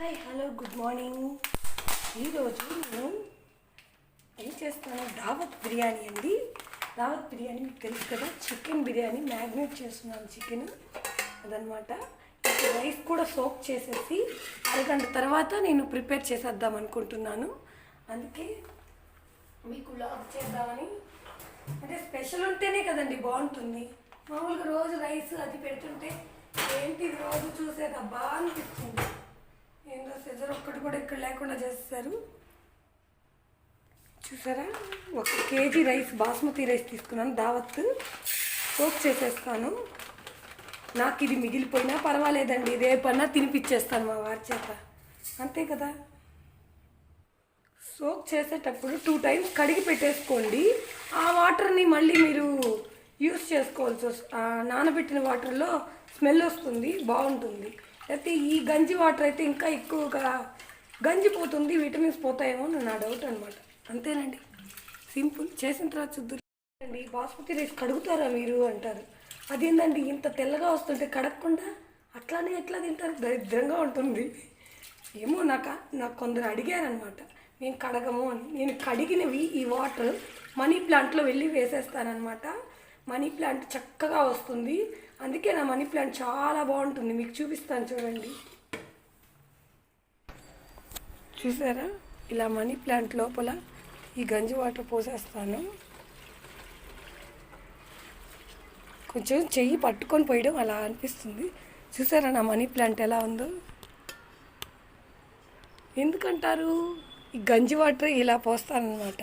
Hi hello good morning ఈరోజు నేను ఏం చేస్తాను? దావత్ బిర్యానీ అండి. దావత్ బిర్యానీ మీకు తెలుసు కదా చికెన్ బిర్యానీ మ్యాగ్నేట్ చేస్తున్నాను చికెన్ అదనమాట. రైస్ కూడా సోక్ చేసేసి అరగంట తర్వాత నేను ప్రిపేర్ చేసేద్దాం అనుకుంటున్నాను. అందుకే మీకు లాగ్ చేద్దామని. అంటే స్పెషల్ ఉంటేనే కదండి బాగుంటుంది. మామూలుగా రోజు రైస్ అది పెడుతుంటే ఏంటి ఇది రోజు చూసేదా? అబ్బా అనిపిస్తుంది. ఏందో సెజర్ ఒక్కటి కూడా ఇక్కడ లేకుండా చేస్తారు. చూసారా? ఒక కేజీ రైస్ బాస్మతి రైస్ తీసుకున్నాను దావత్. సోక్ చేసేస్తాను. నాకు ఇది మిగిలిపోయినా పర్వాలేదండి రేపన్నా తినిపించేస్తాను మా వారి చేత. అంతే కదా? సోక్ చేసేటప్పుడు టూ టైమ్స్ కడిగి పెట్టేసుకోండి. ఆ వాటర్ని మళ్ళీ మీరు యూస్ చేసుకోవాల్సి వస్తుంది నానబెట్టిన వాటర్లో స్మెల్ వస్తుంది బాగుంటుంది. అయితే ఈ గంజి వాటర్ అయితే ఇంకా ఎక్కువగా గంజి పోతుంది విటమిన్స్ పోతాయేమో అని నా డౌట్ అనమాట అంతేనండి. సింపుల్. చేసిన తర్వాత చూద్దండి అండి. బాస్మతి రైస్ కడుగుతారా మీరు అంటారు. అదేందండి ఇంత తెల్లగా వస్తుంటే కడగకుండా అట్లానే ఎట్లా తింటారు? దరిద్రంగా ఉంటుంది. ఏమో నాకు నాకు కొందరు అడిగారనమాట మేము కడగము అని. నేను కడిగినవి ఈ వాటర్ మనీ ప్లాంట్లో వెళ్ళి వేసేస్తానమాట మనీ ప్లాంట్ చక్కగా వస్తుంది. అందుకే నా మనీ ప్లాంట్ చాలా బాగుంటుంది. మీకు చూపిస్తాను చూడండి. చూసారా? ఇలా మనీ ప్లాంట్ లోపల ఈ గంజి వాటర్ పోసేస్తాను. కొంచెం చెయ్యి పట్టుకొని పోయడం అలా అనిపిస్తుంది. చూసారా నా మనీ ప్లాంట్ ఎలా ఉందో? ఎందుకంటారు? ఈ గంజి వాటర్ ఇలా పోస్తానమాట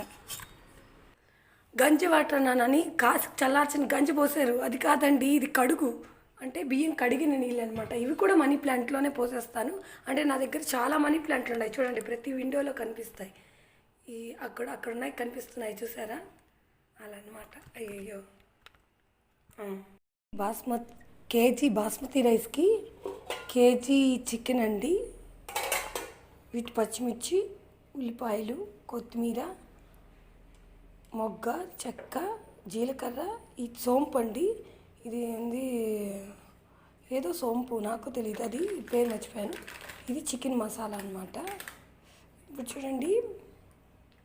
గంజి వాటర్ అన్నానని కాసి చల్లార్చిన గంజి పోసారు. అది కాదండి ఇది కడుగు. అంటే బియ్యం కడిగిన నీళ్ళు అనమాట ఇవి కూడా మనీ ప్లాంట్లోనే పోసేస్తాను. అంటే నా దగ్గర చాలా మనీ ప్లాంట్లు ఉన్నాయి చూడండి ప్రతి విండోలో కనిపిస్తాయి. ఈ అక్కడ అక్కడ ఉన్నాయి కనిపిస్తున్నాయి. చూసారా? అలా అనమాట అయ్యయ్యో బాస్మతి కేజీ బాస్మతి రైస్కి కేజీ చికెన్ అండి. వీటి పచ్చిమిర్చి ఉల్లిపాయలు కొత్తిమీర మొగ్గ చెక్క జీలకర్ర ఈ సోంపు అండి ఇది ఏంది? ఏదో సోంపు నాకు తెలియదు అది పేరు మర్చిపోయాను. ఇది చికెన్ మసాలా అనమాట ఇప్పుడు చూడండి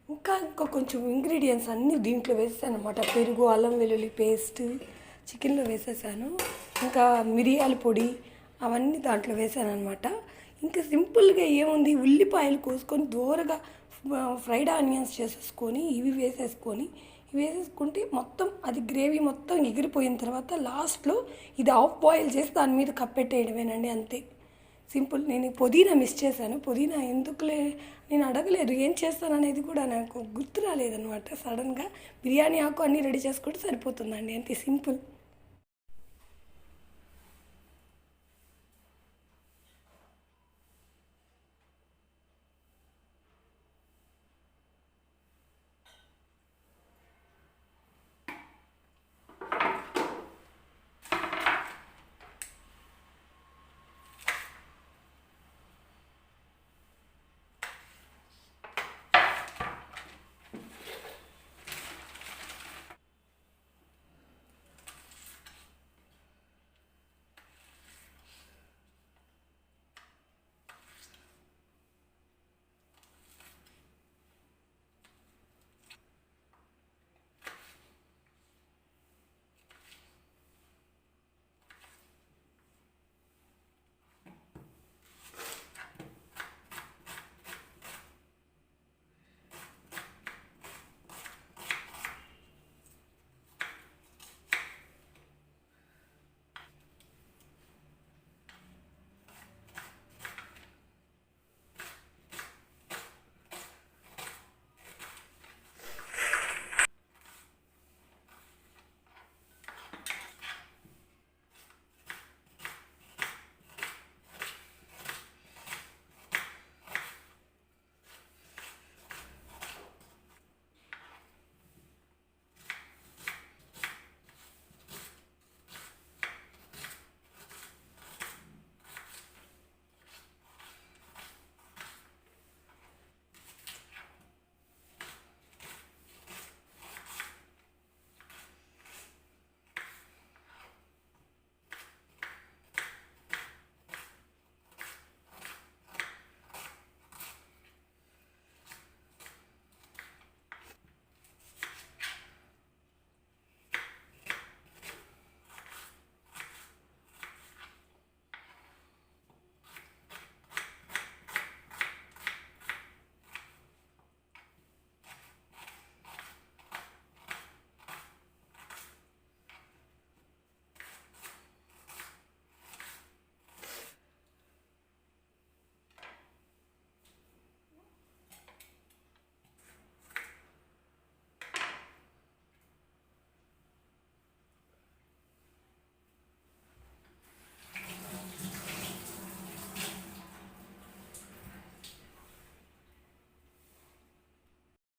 ఇంకా ఇంకా కొంచెం ఇంగ్రీడియంట్స్ అన్నీ దీంట్లో వేసాను అనమాట పెరుగు అల్లం వెల్లుల్లి పేస్ట్ చికెన్లో వేసేసాను. ఇంకా మిరియాల పొడి అవన్నీ దాంట్లో వేసాను అనమాట ఇంకా సింపుల్గా ఏముంది? ఉల్లిపాయలు కోసుకొని దూరగా ఫ్రైడ్ ఆనియన్స్ చేసేసుకొని ఇవి వేసేసుకొని ఇవి వేసేసుకుంటే మొత్తం అది గ్రేవీ మొత్తం ఎగిరిపోయిన తర్వాత లాస్ట్లో ఇది ఆఫ్ బాయిల్ చేసి దాని మీద కప్పెట్టేయడమేనండి అంతే. సింపుల్. నేను పుదీనా మిస్ చేశాను. పుదీనా ఎందుకులే? నేను అడగలేదు. ఏం చేస్తాను అనేది కూడా నాకు గుర్తు రాలేదనమాట సడన్గా బిర్యానీ ఆకు అన్నీ రెడీ చేసుకుంటే సరిపోతుందండి. అంతే సింపుల్.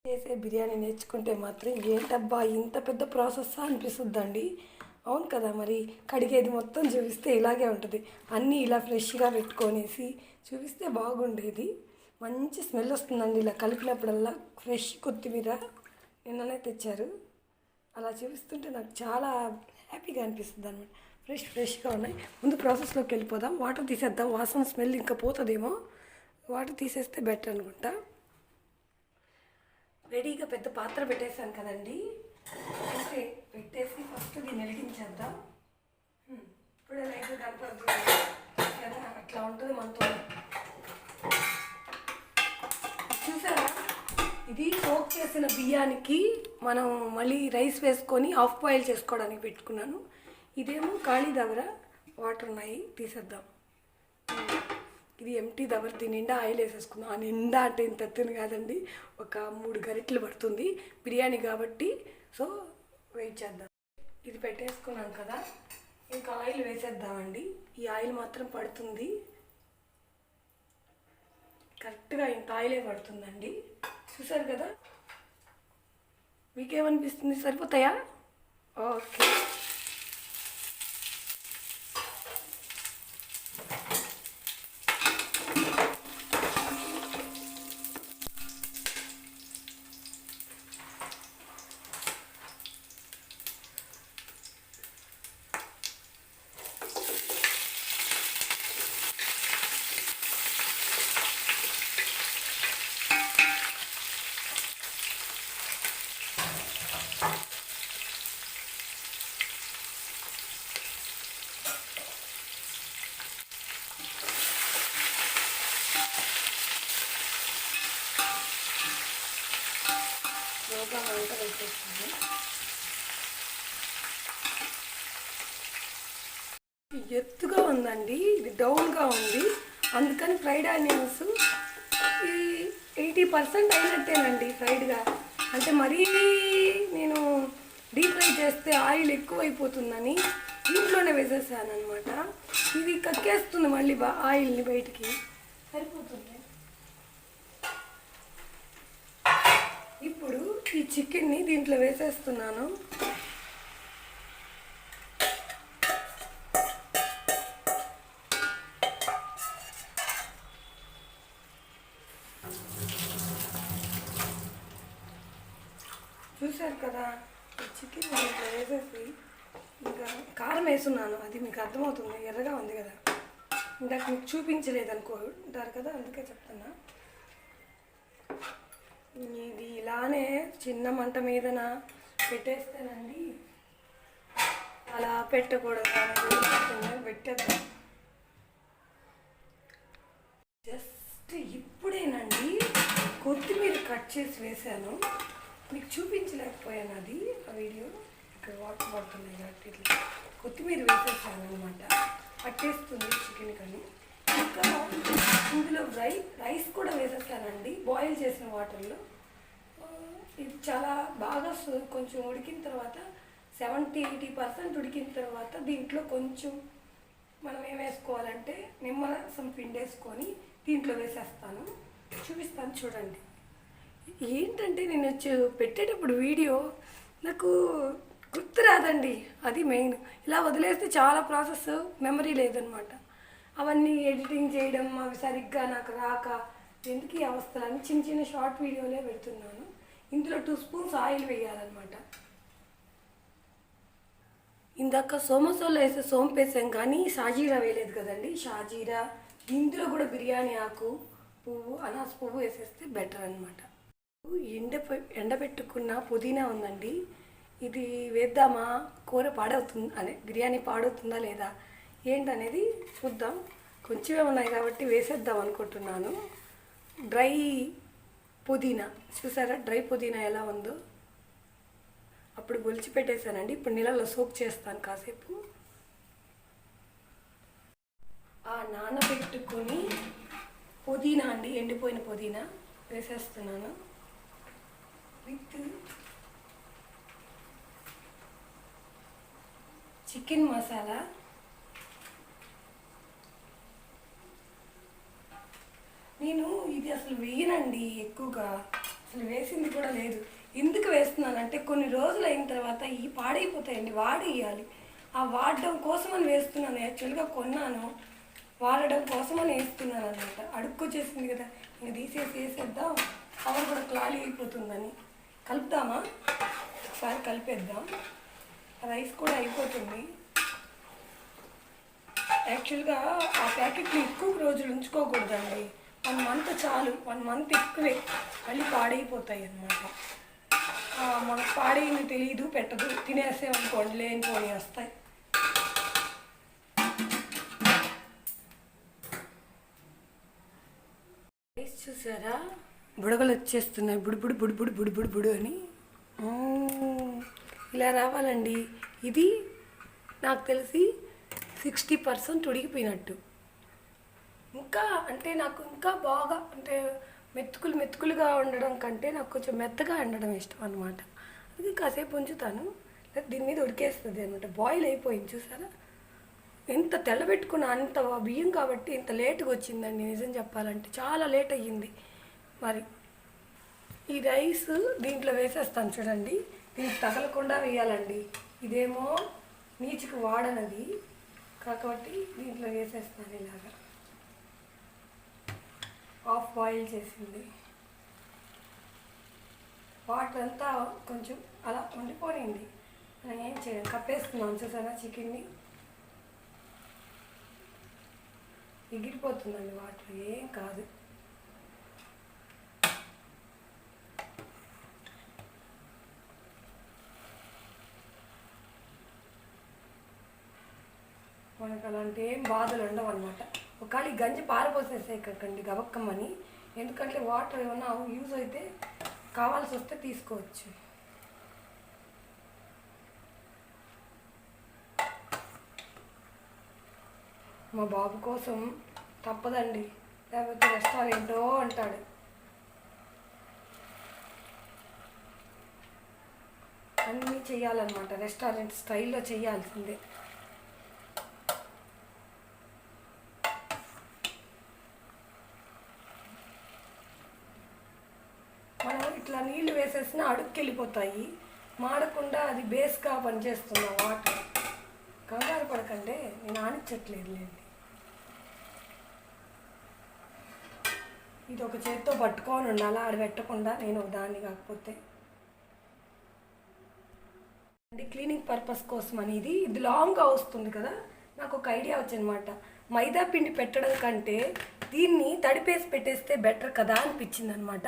చేసే బిర్యానీ నేర్చుకుంటే మాత్రం ఏంటబ్బా ఇంత పెద్ద ప్రాసెస్ అనిపిస్తుందండి. అవును కదా మరి కడిగేది మొత్తం చూపిస్తే ఇలాగే ఉంటుంది. అన్నీ ఇలా ఫ్రెష్గా పెట్టుకొనేసి చూపిస్తే బాగుండేది. మంచి స్మెల్ వస్తుందండి ఇలా కలిపినప్పుడల్లా. ఫ్రెష్ కొత్తిమీర నిన్ననే తెచ్చారు. అలా చూపిస్తుంటే నాకు చాలా హ్యాపీగా అనిపిస్తుంది అనమాట ఫ్రెష్ ఫ్రెష్గా ఉన్నాయి. ముందు ప్రాసెస్లోకి వెళ్ళిపోదాం. వాటర్ తీసేద్దాం. వాసన స్మెల్ ఇంకా పోతుందేమో. వాటర్ తీసేస్తే బెటర్ అనుకుంటా. రెడీగా పెద్ద పాత్ర పెట్టేశాను కదండి. ఓకే పెట్టేసి ఫస్ట్ దీన్ని వెలిగించేద్దాం. ఇప్పుడు లైట్ కనపడుతుంది కదా అట్లా ఉంటుంది మనతో. చూసారా? ఇది సోక్ చేసిన బియ్యానికి మనం మళ్ళీ రైస్ వేసుకొని హాఫ్ బాయిల్ చేసుకోవడానికి పెట్టుకున్నాను. ఇదేమో ఖాళీ దగ్గర వాటర్ ఉన్నాయి తీసేద్దాం. ఇది ఎంటీ దవర్ నిండా ఆయిల్ వేసేసుకుందాం. ఆ నిండా అంటే ఇంత ఎత్తున కాదండి. ఒక మూడు గరిటెలు పడుతుంది. బిర్యానీ కాబట్టి సో వెయిట్ చేద్దాం. ఇది పెట్టేసుకున్నాం కదా. ఇంకా ఆయిల్ వేసేద్దామండి. ఈ ఆయిల్ మాత్రం పడుతుంది. కరెక్ట్గా ఇంత ఆయిలే పడుతుందండి. చూసారు కదా? మీకేమనిపిస్తుంది? సరిపోతాయా? ఓకే లోపల మంట వేసేస్తాను ఎత్తుగా ఉందండి ఇది డౌన్గా ఉంది అందుకని ఫ్రైడ్ ఆనియన్స్ ఈ ఎయిటీ పర్సెంట్ అయినట్టేనండి ఫ్రైడ్గా అంటే మరీ నేను డీప్ ఫ్రై చేస్తే ఆయిల్ ఎక్కువైపోతుందని దీంట్లోనే వేసేసాను అనమాట ఇది కక్కేస్తుంది మళ్ళీ బా ఆయిల్ని బయటికి. సరిపోతుంది. ఇప్పుడు ఈ చికెన్ని దీంట్లో వేసేస్తున్నాను చూశారు కదా ఈ చికెన్ దీంట్లో వేసేసి ఇంకా చేస్తున్నాను. అది మీకు అర్థమవుతుంది. ఎర్రగా ఉంది కదా. ఇందాక మీకు చూపించలేదు అనుకుంటారు కదా అందుకే చెప్తున్నా. ఇది ఇలానే చిన్న మంట మీదన పెట్టేస్తానండి అలా పెట్టకూడదు అనేది పెట్టేద్దాం. జస్ట్ ఇప్పుడేనండి కొత్తిమీర కట్ చేసి వేశాను. మీకు చూపించలేకపోయాను అది ఆ వీడియో. ఇక్కడ వాటర్ పడుతున్నాయి కాబట్టి ఇట్లా. కొత్తిమీర వేసేసాను అనమాట పట్టేస్తుంది చికెన్ కానీ. ఇంకా ఇందులో రై రైస్ కూడా వేసేస్తానండి బాయిల్ చేసిన వాటర్లో. ఇది చాలా బాగా కొంచెం ఉడికిన తర్వాత సెవెంటీ ఎయిటీ పర్సెంట్ ఉడికిన తర్వాత దీంట్లో కొంచెం మనం ఏం వేసుకోవాలంటే నిమ్మరసం పిండేసుకొని దీంట్లో వేసేస్తాను. చూపిస్తాను చూడండి. ఏంటంటే నేను వచ్చి పెట్టేటప్పుడు వీడియో నాకు గుర్తు రాదండి అది మెయిన్. ఇలా వదిలేస్తే చాలా ప్రాసెస్ మెమరీ లేదనమాట. అవన్నీ ఎడిటింగ్ చేయడం అవి సరిగ్గా నాకు రాక ఎందుకు ఈ అవస్థలని చిన్న చిన్న షార్ట్ వీడియోలే పెడుతున్నాను. ఇందులో టూ స్పూన్స్ ఆయిల్ వేయాలన్నమాట ఇందాక సోమసోలో వేసే సోంపు వేసాం కానీ షాజీరా వేయలేదు కదండి. షాజీరా ఇందులో కూడా బిర్యానీ ఆకు పువ్వు అనాస పువ్వు వేసేస్తే బెటర్ అనమాట. ఎండ ఎండబెట్టుకున్న పుదీనా ఉందండి. ఇది వేద్దామా? కూర పాడవుతుంది అనే బిర్యానీ పాడవుతుందా లేదా? ఏంటనేది చూద్దాం. కొంచెమే ఉన్నాయి కాబట్టి వేసేద్దాం అనుకుంటున్నాను. డ్రై పుదీనా. చూసారా? డ్రై పుదీనా ఎలా ఉందో? అప్పుడు గొలిచి పెట్టేశానండి. ఇప్పుడు నీళ్ళలో సోక్ చేస్తాను కాసేపు. ఆ నానబెట్టుకొని పుదీనా అండి. ఎండిపోయిన పుదీనా వేసేస్తున్నాను. With chicken masala. నేను ఇది అసలు వేయనండి ఎక్కువగా. అసలు వేసింది కూడా లేదు. ఎందుకు వేస్తున్నానంటే కొన్ని రోజులు అయిన తర్వాత ఈ పాడైపోతాయండి వాడేయాలి. ఆ వాడడం కోసమని వేస్తున్నాను. యాక్చువల్గా కొన్నాను. వాడడం కోసమని వేస్తున్నాను అనమాట అడుక్కొచ్చేసింది కదా. ఇంక తీసేసి వేసేద్దాం. కవర్ కూడా ఖాళీ అయిపోతుందని. కలుపుదామా ఒకసారి కలిపేద్దాం. రైస్ కూడా అయిపోతుంది. యాక్చువల్గా ఆ ప్యాకెట్ని ఎక్కువ రోజులు ఉంచుకోకూడదండి. వన్ మంత్ చాలు. వన్ మంత్ ఎక్కువే. మళ్ళీ పాడైపోతాయి అన్నమాట. మనకు పాడేయని తెలియదు పెట్టదు. తినేసామనుకోండి లేనిపోయి వస్తాయి. రైస్ చూసారా? బుడగలు వచ్చేస్తున్నాయి. బుడి బుడి బుడి బుడి బుడి బుడి అని. ఇలా రావాలండి ఇది నాకు తెలిసి సిక్స్టీ పర్సెంట్ ఉడికిపోయినట్టు. ఇంకా అంటే నాకు ఇంకా బాగా అంటే మెతుకులు మెతుకులుగా ఉండడం కంటే నాకు కొంచెం మెత్తగా ఉండడం ఇష్టం అనమాట అది కాసేపు ఉంచుతాను. దీని మీద ఉడికేస్తుంది అనమాట బాయిల్ అయిపోయింది చూసారా? ఎంత తెల్లబెట్టుకున్న అంత బియ్యం కాబట్టి ఇంత లేటుగా వచ్చిందండి నిజం చెప్పాలంటే. చాలా లేట్ అయ్యింది. మరి ఈ రైస్ దీంట్లో వేసేస్తాను చూడండి. దీనికి తగలకుండా వేయాలండి. ఇదేమో నీచుకు వాడనది. కాబట్టి దీంట్లో వేసేస్తాను ఇలాగా. హాఫ్ బాయిల్ చేసింది. వాటర్ అంతా కొంచెం అలా ఉండిపోయింది మనం ఏం చేయాలి కప్పేసుకున్నాం చూసారా చికెన్ని? ఎగిరిపోతుందండి వాటర్. ఏం కాదు. మనకు అలాంటి ఏం బాధలు ఉండవు అనమాట ఒకవేళ ఈ గంజి పారిపోసేసాయి కక్కండి గబక్కమని ఎందుకంటే వాటర్ ఏమన్నా యూజ్ అయితే కావాల్సి వస్తే తీసుకోవచ్చు. మా బాబు కోసం తప్పదండి. లేకపోతే రెస్టారెంటో అంటాడు. అన్నీ చేయాలన్నమాట. రెస్టారెంట్ స్టైల్లో చేయాల్సిందే మనం ఇట్లా నీళ్ళు వెళ్ళిపోతాయి మాడకుండా అది బేస్గా పనిచేస్తుంది ఆ వాటర్. కంగారు పడకండి నేను ఆనిచ్చట్లేదు లేండి ఇది ఒక చేత్తో పట్టుకొని ఉండాలి? ఆడ పెట్టకుండా నేను ఒక దాన్ని కాకపోతే. అంటే క్లీనింగ్ పర్పస్ కోసం అనేది ఇది లాంగ్గా వస్తుంది కదా? నాకు ఒక ఐడియా వచ్చిందనమాట మైదా పిండి పెట్టడం కంటే దీన్ని తడిపేసి పెట్టేస్తే బెటర్ కదా అనిపించింది అనమాట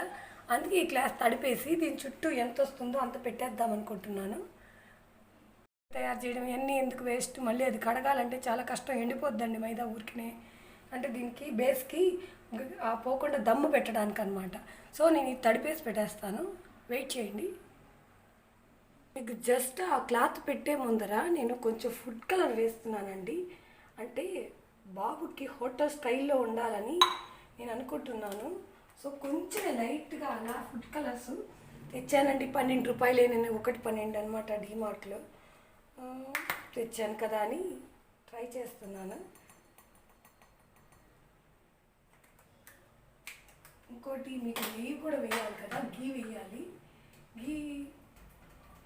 అందుకే ఈ క్లాస్ తడిపేసి దీని చుట్టూ ఎంత వస్తుందో అంత పెట్టేద్దాం అనుకుంటున్నాను. తయారు చేయడం ఇవన్నీ ఎందుకు వేస్ట్? మళ్ళీ అది కడగాలంటే చాలా కష్టం ఎండిపోద్దండి మైదా ఊరికినే. అంటే దీనికి బేస్కి ఆ పోకుండా దమ్ము పెట్టడానికి అనమాట సో నేను ఇది తడిపేసి పెట్టేస్తాను. వెయిట్ చేయండి. మీకు జస్ట్ ఆ క్లాత్ పెట్టే ముందర నేను కొంచెం ఫుడ్ కలర్ వేస్తున్నానండి. అంటే బాబుకి హోటల్ స్టైల్లో ఉండాలని నేను అనుకుంటున్నాను. సో కొంచెం లైట్గా అలా ఫుడ్ కలర్స్ తెచ్చానండి. పన్నెండు రూపాయలే నేను ఒకటి పన్నెండు అనమాట డీమార్ట్లో. తెచ్చాను కదా అని ట్రై చేస్తున్నాను. ఇంకోటి మీకు ఘీ కూడా వేయాలి కదా గీ వేయాలి. గీ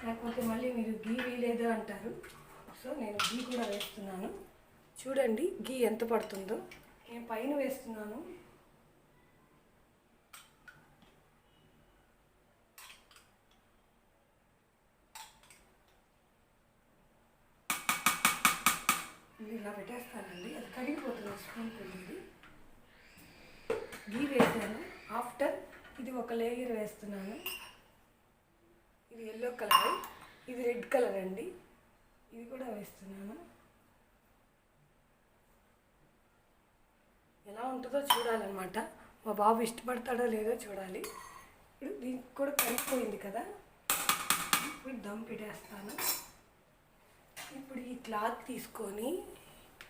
లేకపోతే మళ్ళీ మీరు గీ వేయలేదు అంటారు. సో నేను గీ కూడా వేస్తున్నాను. చూడండి గీ ఎంత పడుతుందో. నేను పైన వేస్తున్నాను. ఇలా పెట్టేస్తానండి. అది కరిగిపోతుంది స్పూన్ పెళ్ళింది గీ వేసాను. ఆఫ్టర్ ఇది ఒక లేయర్ వేస్తున్నాను. ఇది ఎల్లో కలర్ ఇది రెడ్ కలర్ అండి. ఇది కూడా వేస్తున్నాను. ఎలా ఉంటుందో చూడాలన్నమాట. మా బాబు ఇష్టపడతాడో లేదో చూడాలి. ఇప్పుడు దీనికి కూడా కరిగిపోయింది కదా. ఇప్పుడు దమ్ పెట్టేస్తాను. ఇప్పుడు ఈ క్లాత్ తీసుకొని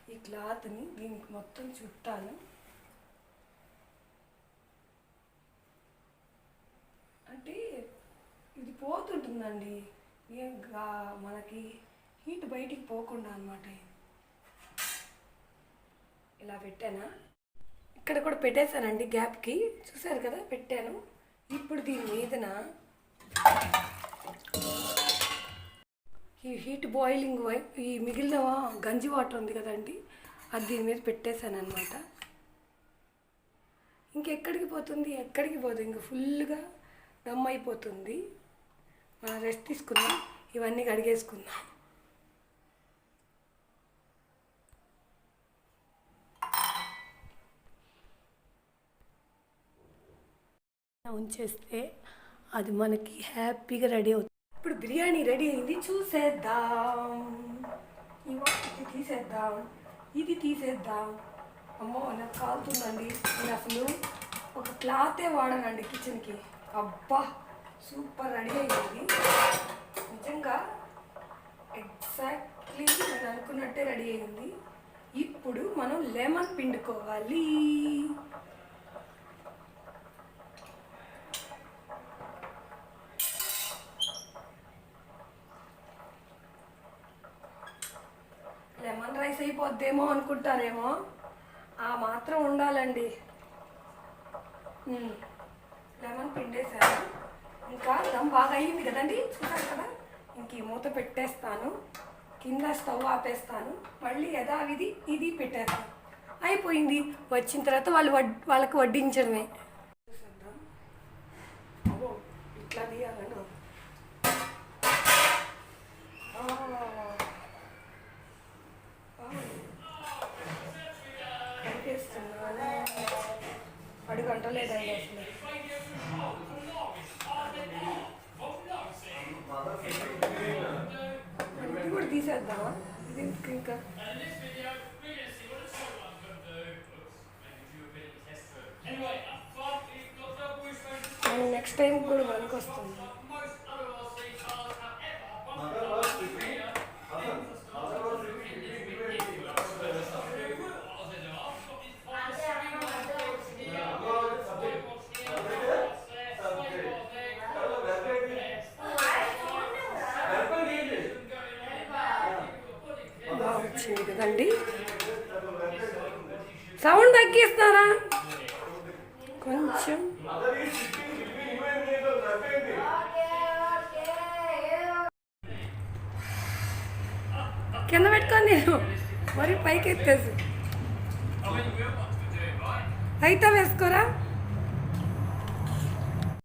ఈ క్లాత్ని దీనికి మొత్తం చుట్టాను. అంటే ఇది పోతుంటుందండి. ఏం గా- మనకి హీట్ బయటికి పోకుండా అనమాట ఇలా పెట్టానా? ఇక్కడ కూడా పెట్టేశానండి గ్యాప్కి. చూసారు కదా? పెట్టాను. ఇప్పుడు దీని మీదన? ఈ హీట్ బాయిలింగ్ ఈ మిగిలిన గంజి వాటర్ ఉంది కదండి అది దీని మీద పెట్టేశాను అనమాట ఇంకెక్కడికి పోతుంది? ఎక్కడికి పోతుంది ఇంక ఫుల్గా దమ్ అయిపోతుంది మనం రెస్ట్ తీసుకుందాం. ఇవన్నీ కడిగేసుకుందాం. ఉంచేస్తే అది మనకి హ్యాపీగా రెడీ అవుతుంది. ఇప్పుడు బిర్యానీ రెడీ అయింది చూసేద్దాం. ఇవో ఇది తీసేద్దాం ఇది తీసేద్దాం. అమ్మో నాకు కాలుతుందండి. నేను అసలు ఒక క్లాతే వాడనండి కిచెన్కి. అబ్బా సూపర్ రెడీ అయింది. నిజంగా ఎగ్జాక్ట్లీ నేను అనుకున్నట్టే రెడీ అయింది. ఇప్పుడు మనం లెమన్ పిండుకోవాలి. లెమన్ అయిపోద్దేమో అనుకుంటారేమో. ఆ మాత్రం ఉండాలండి. లెమన్ పిండేశాను. ఇంకా దమ్ బాగా అయ్యింది కదండి? చూసారు కదా? ఇంక ఈ మూత పెట్టేస్తాను. కింద స్టవ్ ఆపేస్తాను. మళ్ళీ యథావిధి ఇది పెట్టేస్తాను. అయిపోయింది. వచ్చిన తర్వాత వాళ్ళు వడ్ వాళ్ళకి వడ్డించడమే. అడుగు అసలు ఇది కూడా తీసేద్దామా ఇది ఇంకా నెక్స్ట్ టైం కూడా మనకు వస్తుంది